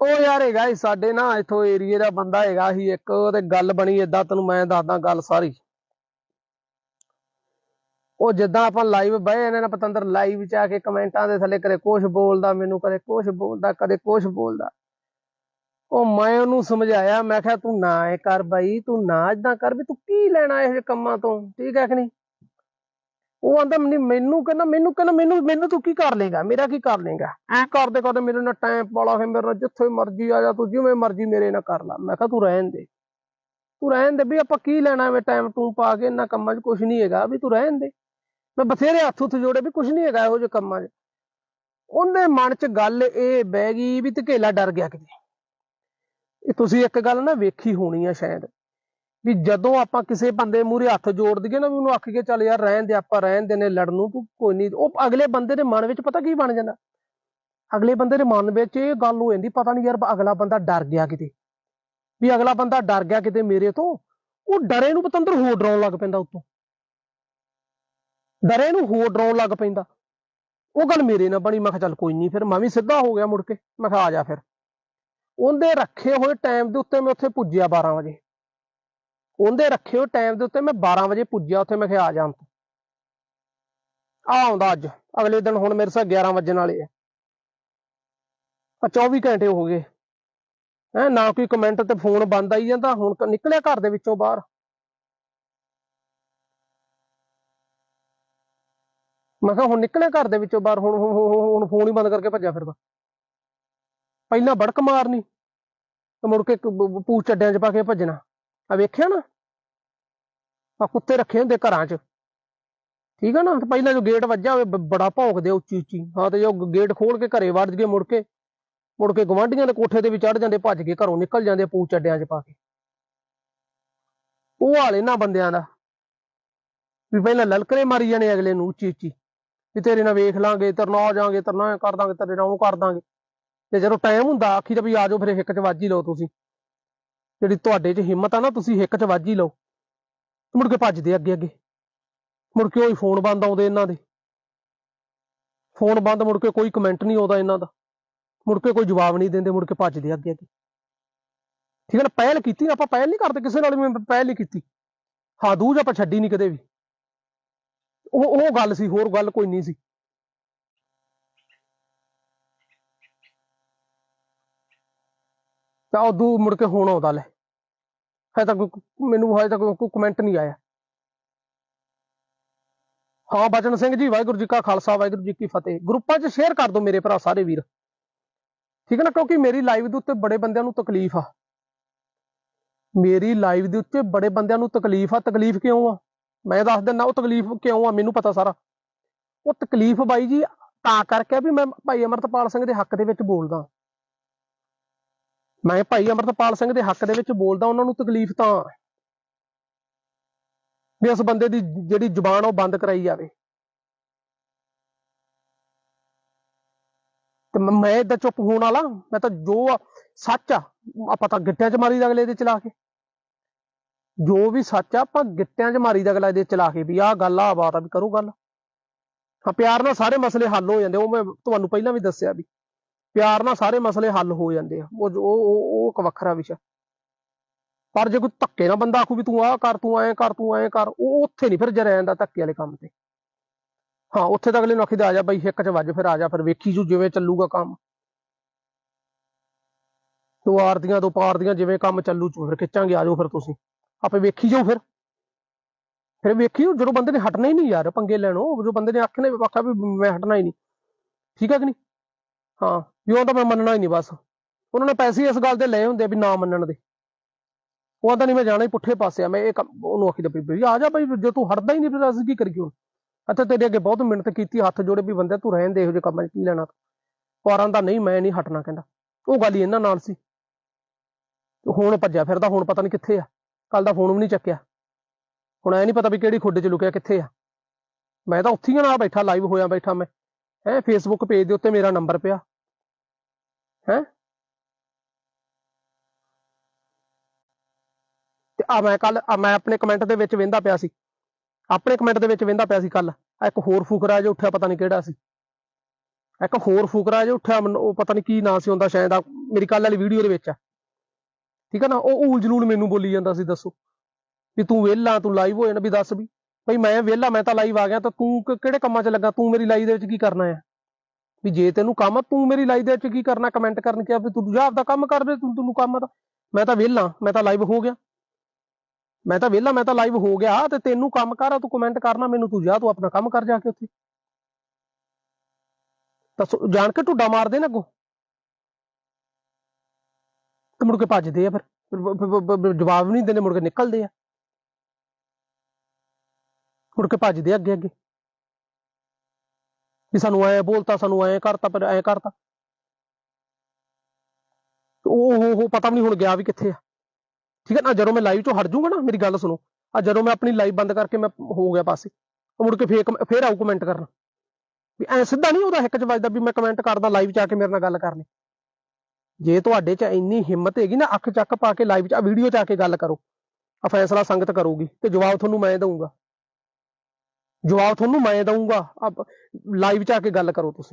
ਉਹ ਯਾਰ ਹੈਗਾ ਸੀ ਸਾਡੇ ਨਾ ਇੱਥੋਂ ਏਰੀਏ ਦਾ ਬੰਦਾ ਹੈਗਾ ਸੀ ਇੱਕ ਤੇ ਗੱਲ ਬਣੀ ਏਦਾਂ, ਤੈਨੂੰ ਮੈਂ ਦੱਸਦਾ ਗੱਲ ਸਾਰੀ। ਉਹ ਜਿੱਦਾਂ ਆਪਾਂ ਲਾਈਵ ਬਏ ਨੇ ਪਤੰਦਰ ਲਾਈਵ ਚ ਆ ਕੇ ਕਮੈਂਟਾਂ ਦੇ ਥੱਲੇ ਕਦੇ ਕੁਝ ਬੋਲਦਾ ਮੈਨੂੰ, ਕਦੇ ਕੁਝ ਬੋਲਦਾ, ਕਦੇ ਕੁਝ ਬੋਲਦਾ। ਉਹ ਮੈਂ ਉਹਨੂੰ ਸਮਝਾਇਆ, ਮੈਂ ਕਿਹਾ ਤੂੰ ਨਾ ਇਹ ਕਰ ਬਾਈ, ਤੂੰ ਨਾ ਇਦਾਂ ਕਰ ਵੀ ਤੂੰ ਕੀ ਲੈਣਾ ਇਹ ਕੰਮਾਂ ਤੋਂ, ਠੀਕ ਹੈ ਕਿ ਨਹੀਂ? ਉਹ ਆਂਦਾ ਮੈਨੂੰ ਮੈਨੂੰ ਕਹਿੰਦਾ ਮੈਨੂੰ ਕਹਿੰਦਾ ਮੈਨੂੰ ਮੈਨੂੰ ਤੂੰ ਕੀ ਕਰ ਲੇਗਾ ਮੇਰਾ ਕੀ ਕਰ ਲੇਗਾ ਐ ਕਰਦੇ ਕਰਦੇ ਮੇਰੇ ਨਾਲ ਟਾਈਮ ਪਾਲਾ ਮੇਰੇ ਨਾਲ ਜਿੱਥੇ ਮਰਜ਼ੀ ਆ ਜਾ ਤੂੰ ਜਿਵੇਂ ਮਰਜ਼ੀ ਮੇਰੇ ਨਾਲ ਕਰ ਲੈ। ਮੈਂ ਕਿਹਾ ਤੂੰ ਰਹਿਣ ਦੇ। ਤੂੰ ਰਹਿਣ ਦੇ ਵੀ ਆਪਾਂ ਕੀ ਲੈਣਾ ਐਵੇਂ ਟਾਈਮ ਟੂੰ ਪਾ ਕੇ ਇਹਨਾਂ ਕੰਮਾਂ 'ਚ ਕੁਝ ਨਹੀਂ ਹੈਗਾ ਵੀ ਤੂੰ ਰਹਿਣ ਦੇ। ਮੈਂ ਬਥੇਰੇ ਹੱਥ ਉੱਥੇ ਜੋੜੇ ਵੀ ਕੁਝ ਨਹੀਂ ਹੈਗਾ ਇਹੋ ਜਿਹੇ ਕੰਮਾਂ 'ਚ। ਉਹਦੇ ਮਨ 'ਚ ਗੱਲ ਇਹ ਬਹਿ ਗਈ ਵੀ ਧਕੇਲਾ ਡਰ ਗਿਆ ਕਿਤੇ। ਇਹ ਤੁਸੀਂ ਇੱਕ ਗੱਲ ਨਾ ਵੇਖੀ ਹੋਣੀ ਆ ਸ਼ਾਇਦ। ਵੀ ਜਦੋਂ ਆਪਾਂ ਕਿਸੇ ਬੰਦੇ ਮੂਹਰੇ ਹੱਥ ਜੋੜ ਦਈਏ ਨਾ ਵੀ ਉਹਨੂੰ ਆਖ ਕੇ ਚੱਲ ਯਾਰ ਰਹਿਣ ਦੇ, ਆਪਾਂ ਰਹਿਣ ਦੇ ਨੇ ਲੜਨ ਨੂੰ, ਤੂੰ ਕੋਈ ਨਹੀਂ। ਉਹ ਅਗਲੇ ਬੰਦੇ ਦੇ ਮਨ ਵਿੱਚ ਪਤਾ ਕੀ ਬਣ ਜਾਂਦਾ? ਅਗਲੇ ਬੰਦੇ ਦੇ ਮਨ ਵਿੱਚ ਇਹ ਗੱਲ ਹੋ ਜਾਂਦੀ, ਪਤਾ ਨਹੀਂ ਯਾਰ ਅਗਲਾ ਬੰਦਾ ਡਰ ਗਿਆ ਕਿਤੇ। ਵੀ ਅਗਲਾ ਬੰਦਾ ਡਰ ਗਿਆ ਕਿਤੇ ਮੇਰੇ ਤੋਂ, ਉਹ ਡਰੇ ਨੂੰ ਪਤੰਦਰ ਹੋਰ ਡਰਾਉਣ ਲੱਗ ਪੈਂਦਾ ਉੱਤੋਂ। ਡਰੇ ਨੂੰ ਹੋਰ ਡਰਾਉਣ ਲੱਗ ਪੈਂਦਾ। ਉਹ ਗੱਲ ਮੇਰੇ ਨਾਲ ਬਣੀ, ਮੈਂ ਕਿਹਾ ਚੱਲ ਕੋਈ ਨਹੀਂ, ਫਿਰ ਮੈਂ ਵੀ ਸਿੱਧਾ ਹੋ ਗਿਆ ਮੁੜ ਕੇ। ਮੈਂ ਕਿਹਾ ਆ ਜਾ ਫਿਰ। ਉਹਦੇ ਰੱਖੇ ਹੋਏ ਟਾਈਮ ਦੇ ਉੱਤੇ ਮੈਂ ਉੱਥੇ ਪੁੱਜਿਆ 12 ਵਜੇ। ਉਹਦੇ ਰੱਖਿਓ ਹੋਏ ਟਾਈਮ ਦੇ ਉੱਤੇ ਮੈਂ 12 ਵਜੇ ਪੁੱਜਿਆ ਉੱਥੇ, ਮੈਂ ਕਿਹਾ ਆ ਜਾਂ ਤੂੰ। ਆ ਆਉਂਦਾ ਅੱਜ, ਅਗਲੇ ਦਿਨ ਹੁਣ ਮੇਰੇ ਸਾਹ 11 ਵਜਣ ਵਾਲੇ ਆ। ਆ 24 ਘੰਟੇ ਹੋ ਗਏ। ਹੈ, ਨਾ ਕੋਈ ਕਮੈਂਟ ਤੇ ਫੋਨ ਬੰਦ ਆਈ ਜਾਂਦਾ, ਹੁਣ ਤਾਂ ਨਿਕਲਿਆ ਘਰ ਦੇ ਵਿੱਚੋਂ ਬਾਹਰ। ਮੈਂ ਕਿਹਾ ਹੁਣ ਨਿਕਲਿਆ ਘਰ ਦੇ ਵਿੱਚੋਂ ਬਾਹਰ, ਹੁਣ, ਹੁਣ- ਹੁਣ ਹੁਣ ਫੋਨ ਹੀ ਬੰਦ ਕਰਕੇ ਭੱਜਿਆ ਫਿਰਦਾ। ਪਹਿਲਾਂ ਬੜਕ ਮਾਰਨੀ, ਤੇ ਮੁੜ ਕੇ ਪੂਛ ਚੱਡਿਆਂ 'ਚ ਪਾ ਕੇ ਭੱਜਣਾ। ਆ ਵੇਖਿਆ ਨਾ? ਆ ਕੁੱਤੇ ਰੱਖੇ ਹੁੰਦੇ ਘਰਾਂ 'ਚ। ਠੀਕ ਆ ਨਾ? ਪਹਿਲਾਂ ਜੋ ਗੇਟ ਵੱਜਾ ਹੋਵੇ ਬੜਾ ਭੌਂਕਦੇ ਆ ਉੱਚੀ ਉੱਚੀ। ਹਾਂ ਤੇ ਜੋ ਗੇਟ ਖੋਲ ਕੇ ਘਰੇ ਵੜ ਜਗੇ ਮੁੜ ਕੇ। ਮੁੜ ਕੇ ਗਵਾਂਢੀਆਂ ਦੇ ਕੋਠੇ ਤੇ ਵੀ ਚੜ ਜਾਂਦੇ, ਭੱਜ ਕੇ ਘਰੋਂ ਨਿਕਲ ਜਾਂਦੇ ਪੂਛ ਚੱਡਿਆਂ 'ਚ ਪਾ ਕੇ। ਉਹ ਹਾਲ ਇਹਨਾਂ ਬੰਦਿਆਂ ਦਾ। ਵੀ ਪਹਿਲਾਂ ਲਲਕਰੇ ਮਾਰੀ ਜਾਣੇ ਅਗਲੇ ਨੂੰ ਉੱਚੀ ਉੱਚੀ। ਵੀ ਤੇਰੇ ਨਾਲ ਵੇਖ ਲਾਂਗੇ, ਤੇਰੇ ਆ ਜਾਾਂਗੇ ਤਰਨਾ ਨਾਲ ਕਰ ਦਾਂਗੇ, ਤੇਰੇ ਨਾਲ ਉਹ ਕਰ ਦਾਂਗੇ। ਤੇ ਜਦੋਂ ਟਾਈਮ ਹੁੰਦਾ, ਆਖੀ ਤਾਂ ਵੀ ਆਜੋ ਫਿਰ ਹਿੱਕ 'ਚ ਵੱਜ ਹੀ ਲਓ ਤੁਸੀਂ। ਜਿਹੜੀ ਤੁਹਾਡੇ 'ਚ ਹਿੰਮਤ ਆ ਨਾ, ਤੁਸੀਂ ਹਿੱਕ 'ਚ ਵੱਜ ਹੀ ਲਓ। ਮੁੜ ਕੇ ਭੱਜਦੇ ਅੱਗੇ ਅੱਗੇ। ਮੁੜ ਕੇ ਉਹੀ ਫੋਨ ਬੰਦ ਆਉਂਦੇ ਇਹਨਾਂ ਦੇ। ਫੋਨ ਬੰਦ ਮੁੜ ਕੇ ਕੋਈ ਕਮੈਂਟ ਨਹੀਂ ਆਉਂਦਾ ਇਹਨਾਂ ਦਾ। ਮੁੜ ਕੇ ਕੋਈ ਜਵਾਬ ਨਹੀਂ ਦਿੰਦੇ, ਮੁੜ ਕੇ ਭੱਜਦੇ ਅੱਗੇ ਅੱਗੇ। ਠੀਕ ਹੈ ਨਾ, ਪਹਿਲ ਕੀਤੀ, ਆਪਾਂ ਪਹਿਲ ਨਹੀਂ ਕਰਦੇ ਕਿਸੇ ਨਾਲ ਵੀ ਪਹਿਲ ਨਹੀਂ ਕੀਤੀ। ਹਾਂ, ਦੂਜ ਆਪਾਂ ਛੱਡੀ ਨਹੀਂ ਕਦੇ ਵੀ। ਉਹ ਉਹ ਗੱਲ ਸੀ, ਹੋਰ ਗੱਲ ਕੋਈ ਨਹੀਂ ਸੀ। ਤਾਂ ਉਦੋਂ ਮੁੜ ਕੇ ਹੁਣ ਆਉਂਦਾ ਲੈ। ਹਜੇ ਤੱਕ ਕੋਈ- ਮੈਨੂੰ ਹਜੇ ਤੱਕ ਕੋਈ ਕਮੈਂਟ ਨਹੀਂ ਆਇਆ। ਹਾਂ, ਬਚਨ ਸਿੰਘ ਜੀ, ਵਾਹਿਗੁਰੂ ਜੀ ਕਾ ਖਾਲਸਾ, ਵਾਹਿਗੁਰੂ ਜੀ ਕੀ ਫਤਿਹ। ਗਰੁੱਪਾਂ 'ਚ ਸ਼ੇਅਰ ਕਰ ਦਿਓ ਮੇਰੇ ਭਰਾ, ਸਾਰੇ ਵੀਰ। ਠੀਕ ਹੈ ਨਾ? ਕਿਉਂਕਿ ਮੇਰੀ ਲਾਈਵ ਦੇ ਉੱਤੇ ਬੜੇ ਬੰਦਿਆਂ ਨੂੰ ਤਕਲੀਫ ਆ। ਮੇਰੀ ਲਾਈਵ ਦੇ ਉੱਤੇ ਬੜੇ ਬੰਦਿਆਂ ਨੂੰ ਤਕਲੀਫ ਆ। ਤਕਲੀਫ ਕਿਉਂ ਆ? ਮੈਂ ਦੱਸ ਦਿੰਦਾ, ਉਹ ਤਕਲੀਫ ਕਿਉਂ ਆ? ਮੈਨੂੰ ਪਤਾ ਸਾਰਾ। ਉਹ ਤਕਲੀਫ ਬਾਈ ਜੀ, ਤਾਂ ਕਰਕੇ ਆ ਵੀ ਮੈਂ ਭਾਈ ਅਮਰਤਪਾਲ ਸਿੰਘ ਦੇ ਹੱਕ ਦੇ ਵਿੱਚ ਬੋਲਦਾ। ਮੈਂ ਭਾਈ ਅਮਰਤਪਾਲ ਸਿੰਘ ਦੇ ਹੱਕ ਦੇ ਵਿੱਚ ਬੋਲਦਾ, ਉਹਨਾਂ ਨੂੰ ਤਕਲੀਫ ਤਾਂ ਵੀ ਉਸ ਬੰਦੇ ਦੀ ਜਿਹੜੀ ਜ਼ੁਬਾਨ ਉਹ ਬੰਦ ਕਰਾਈ ਜਾਵੇ। ਤੇ ਮੈਂ ਏਦਾਂ ਚੁੱਪ ਹੋਣ ਵਾਲਾ, ਮੈਂ ਤਾਂ ਜੋ ਸੱਚ ਆ, ਆਪਾਂ ਤਾਂ ਗਿੱਟਿਆਂ 'ਚ ਮਾਰੀ ਦਾ ਅਗਲੇ ਦੇ ਚਲਾ ਕੇ। ਜੋ ਵੀ ਸੱਚ ਆ, ਆਪਾਂ ਗਿੱਟਿਆਂ 'ਚ ਮਾਰੀ ਦਾ ਅਗਲੇ ਦੇ ਚਲਾ ਕੇ ਵੀ ਆਹ ਗੱਲ ਆ ਬਾਤ ਆ, ਵੀ ਕਰੋ ਗੱਲ। ਹਾਂ, ਪਿਆਰ ਨਾਲ ਸਾਰੇ ਮਸਲੇ ਹੱਲ ਹੋ ਜਾਂਦੇ ਉਹ ਮੈਂ ਤੁਹਾਨੂੰ ਪਹਿਲਾਂ ਵੀ ਦੱਸਿਆ ਵੀ। ਪਿਆਰ ਨਾਲ ਸਾਰੇ ਮਸਲੇ ਹੱਲ ਹੋ ਜਾਂਦੇ ਆ। ਉਹ ਉਹ, ਉਹ- ਇੱਕ ਵੱਖਰਾ ਵਿਸ਼ਾ। ਪਰ ਜੇ ਕੋਈ ਧੱਕੇ ਨਾਲ ਬੰਦਾ ਆਖੂ ਵੀ ਤੂੰ ਆਹ ਕਰ, ਤੂੰ ਐਂ ਕਰ, ਤੂੰ ਐਂ ਕਰ, ਉਹ ਉੱਥੇ ਨਹੀਂ ਫਿਰ ਜਰਿਆ ਜਾਂਦਾ ਧੱਕੇ ਵਾਲੇ ਕੰਮ ਤੇ। ਹਾਂ, ਉੱਥੇ ਤਾਂ ਅਗਲੇ ਨੂੰ ਆਖੀ ਦਾ ਆ ਜਾ ਬਾਈ ਹਿੱਕ 'ਚ ਵੱਜ, ਫਿਰ ਆ ਜਾ, ਫਿਰ ਵੇਖੀ ਜੂ ਜਿਵੇਂ ਚੱਲੂਗਾ ਕੰਮ। ਤੂੰ ਆਰਦੀਆਂ, ਦੋ ਪਾਰਦੀਆਂ ਜਿਵੇਂ ਕੰਮ ਚੱਲੂ ਚ, ਫਿਰ ਖਿੱਚਾਂਗੇ, ਆ ਜਾਓ ਫਿਰ ਤੁਸੀਂ। ਆਪੇ ਵੇਖੀ ਜਾਓ ਫਿਰ। ਫਿਰ ਵੇਖੀ ਜਦੋਂ ਬੰਦੇ ਨੇ ਹਟਣਾ ਹੀ ਨਹੀਂ ਯਾਰ, ਪੰਗੇ ਲੈਣੋ ਜੋ ਬੰਦੇ ਨੇ ਆਖਣੇ ਆਖਿਆ ਵੀ ਮੈਂ ਹਟਣਾ ਹੀ ਨਹੀਂ। ਠੀਕ ਹੈ ਕਿ ਨਹੀਂ? ਹਾਂ, ਵੀ ਤਾਂ ਮੈਂ ਮੰਨਣਾ ਹੀ ਨਹੀਂ ਬਸ। ਉਹਨਾਂ ਨੇ ਪੈਸੇ ਇਸ ਗੱਲ ਦੇ ਲਏ ਹੁੰਦੇ ਵੀ ਨਾ ਮੰਨਣ ਦੇ। ਉਹ ਆਂਦਾ ਨਹੀਂ ਮੈਂ ਜਾਣਾ ਹੀ ਪੁੱਠੇ ਪਾਸੇ ਆ ਮੈਂ ਇਹ ਕੰਮ- ਉਹਨੂੰ ਆਖੀ ਦਾ ਵੀ ਆ ਜਾ ਭਾਈ ਜੇ ਤੂੰ ਹਟਦਾ ਹੀ ਨਹੀਂ ਫਿਰ ਅਸੀਂ ਕੀ ਕਰੀਏ ਹੁਣ? ਅੱਛਾ ਤੇਰੇ ਅੱਗੇ ਬਹੁਤ ਮਿਹਨਤ ਕੀਤੀ, ਹੱਥ ਜੋੜੇ ਵੀ ਬੰਦੇ, ਤੂੰ ਰਹਿਣ ਦੇ ਇਹੋ ਜਿਹੇ ਕੰਮਾਂ 'ਚ ਕੀ ਲੈਣਾ? ਪਾਰਾਂ ਦਾ ਨਹੀਂ, ਮੈਂ ਨਹੀਂ ਹਟਣਾ ਕਹਿੰਦਾ। ਉਹ ਗੱਲ ਹੀ ਇਹਨਾਂ ਨਾਲ ਸੀ। ਤੇ ਹੁਣ ਭੱਜਿਆ ਫਿਰਦਾ, ਹੁਣ ਪਤਾ ਨਹੀਂ ਕਿੱਥੇ ਆ। ਕੱਲ ਦਾ ਫੋਨ ਵੀ ਨਹੀਂ ਚੱਕਿਆ। ਹੁਣ ਐ ਨਹੀਂ ਪਤਾ ਵੀ ਕਿਹੜੀ ਖੁੱਡ 'ਚ ਲੁਕਿਆ ਕਿੱਥੇ ਆ। ਮੈਂ ਤਾਂ ਉੱਥੇ ਹੀ ਨਾਲ ਬੈਠਾ ਲਾਈਵ ਹੋਇਆ ਬੈਠਾ ਮੈਂ। ਹੈ ਫੇਸਬੁੱਕ ਪੇਜ ਦੇ ਉੱਤੇ ਮੇਰਾ ਨੰਬਰ ਪਿਆ। ਹੈ? ਤੇ ਆ ਮੈਂ ਕੱਲ ਮੈਂ ਆਪਣੇ ਕਮੈਂਟ ਦੇ ਵਿੱਚ ਵੇਂਦਾ ਪਿਆ ਸੀ। ਆਪਣੇ ਕਮੈਂਟ ਦੇ ਵਿੱਚ ਵੇਂਦਾ ਪਿਆ ਸੀ ਕੱਲ ਇੱਕ ਹੋਰ ਫੁਕਰਾ ਜਿਹਾ ਉੱਠਿਆ, ਪਤਾ ਨਹੀਂ ਕਿਹੜਾ ਸੀ। ਇੱਕ ਹੋਰ ਫੁਕਰਾ ਜਿਹਾ ਉੱਠਿਆ, ਮੈਨੂੰ ਉਹ ਪਤਾ ਨਹੀਂ ਕੀ ਨਾਂ ਸੀ ਹੁੰਦਾ ਸ਼ਾਇਦ, ਆ ਮੇਰੀ ਕੱਲ ਵਾਲੀ ਵੀਡੀਓ ਦੇ ਵਿੱਚ ਆ। ਠੀਕ ਹੈ ਨਾ, ਉਹ ਊਲ ਜਲੂਲ ਮੈਨੂੰ ਬੋਲੀ ਜਾਂਦਾ ਸੀ, ਦੱਸੋ। ਵੀ ਤੂੰ ਵਿਹਲਾ, ਤੂੰ ਲਾਈਵ ਹੋ ਜਾਣਾ, ਵੀ ਦੱਸ ਵੀ। ਭਈ ਮੈਂ ਵਿਹਲਾ, ਮੈਂ ਤਾਂ ਲਾਈਵ ਆ ਗਿਆ, ਤਾਂ ਤੂੰ ਕਿਹੜੇ ਕੰਮਾਂ 'ਚ ਲੱਗਾ? ਤੂੰ ਮੇਰੀ ਲਾਈਵ ਦੇ ਵਿੱਚ ਕੀ ਕਰਨਾ ਆ? ਵੀ ਜੇ ਤੈਨੂੰ ਕੰਮ ਆ, ਤੂੰ ਮੇਰੀ ਲਾਈਵ ਦੇ ਵਿੱਚ ਕੀ ਕਰਨਾ ਕਮੈਂਟ ਕਰਨ ਕਿਹਾ ਵੀ ਤੂੰ ਜਾ ਆਪਦਾ ਕੰਮ ਕਰ ਦੇ, ਤੂੰ ਤੈਨੂੰ ਕੰਮ ਆ ਤਾਂ ਮੈਂ ਤਾਂ ਵਿਹਲਾ, ਮੈਂ ਤਾਂ ਲਾਈਵ ਹੋ ਗਿਆ। ਮੈਂ ਤਾਂ ਵਿਹਲਾ, ਮੈਂ ਤਾਂ ਲਾਈਵ ਹੋ ਗਿਆ, ਤੇ ਤੈਨੂੰ ਕੰਮ ਕਰ ਆ ਤੂੰ ਕਮੈਂਟ ਕਰਨਾ, ਮੈਨੂੰ ਤੂੰ ਜਾ, ਤੂੰ ਆਪਣਾ ਕੰਮ ਕਰ ਜਾ ਕੇ ਉੱਥੇ। ਤਾਂ ਸੋ- ਜਾਣ ਕੇ ਢੁੱਡਾ ਮਾਰਦੇ ਨਾ ਅੱਗੋਂ। ਤੇ ਮੁੜ ਕੇ ਭੱਜਦੇ ਆ ਫਿਰ। ਜਵਾਬ ਨਹੀਂ ਦਿੰਦੇ, ਮੁੜ ਕੇ ਨਿਕਲਦੇ ਆ। ਮੁੜ ਕੇ ਭੱਜਦੇ ਅੱਗੇ ਅੱਗੇ ਵੀ ਸਾਨੂੰ ਐ ਬੋਲਤਾ, ਸਾਨੂੰ ਐ ਕਰਤਾ ਪਰ ਐ ਕਰਤਾ। ਉਹ ਉਹ ਪਤਾ ਵੀ ਨਹੀਂ ਹੁਣ ਗਿਆ ਵੀ ਕਿੱਥੇ ਆ। ਠੀਕ ਹੈ ਨਾ ਜਦੋਂ ਮੈਂ ਲਾਈਵ ਚੋਂ ਹਟ ਜਾਊਗਾ ਨਾ, ਮੇਰੀ ਗੱਲ ਸੁਣੋ। ਆ ਜਦੋਂ ਮੈਂ ਆਪਣੀ ਲਾਈਵ ਬੰਦ ਕਰਕੇ ਮੈਂ ਹੋ ਗਿਆ ਪਾਸੇ ਉਹ ਮੁੜ ਕੇ ਫੇਰ ਫੇਰ ਆਊ ਕਮੈਂਟ ਕਰਨਾ। ਵੀ ਐ ਸਿੱਧਾ ਨਹੀਂ ਉਹਦਾ ਇੱਕ ਚ ਵੱਜਦਾ ਵੀ ਮੈਂ ਕਮੈਂਟ ਕਰਦਾ ਲਾਈਵ ਚ ਆ ਕੇ ਮੇਰੇ ਨਾਲ ਗੱਲ ਕਰ ਲੈ ਜੇ ਤੁਹਾਡੇ ਚ ਇੰਨੀ ਹਿੰਮਤ ਹੈਗੀ ਨਾ, ਅੱਖ ਚੱਕ ਪਾ ਕੇ ਲਾਈਵ ਚ, ਆ ਵੀਡੀਓ ਚ ਆ ਕੇ ਗੱਲ ਕਰੋ। ਆ ਫੈਸਲਾ ਸੰਗਤ ਕਰੂਗੀ, ਤੇ ਜਵਾਬ ਤੁਹਾਨੂੰ ਮੈਂ ਦਊਂਗਾ। ਜਵਾਬ ਤੁਹਾਨੂੰ ਮੈਂ ਦਊਂਗਾ। ਲਾਈਵ ਚ ਆ ਕੇ ਗੱਲ ਕਰੋ ਤੁਸੀਂ।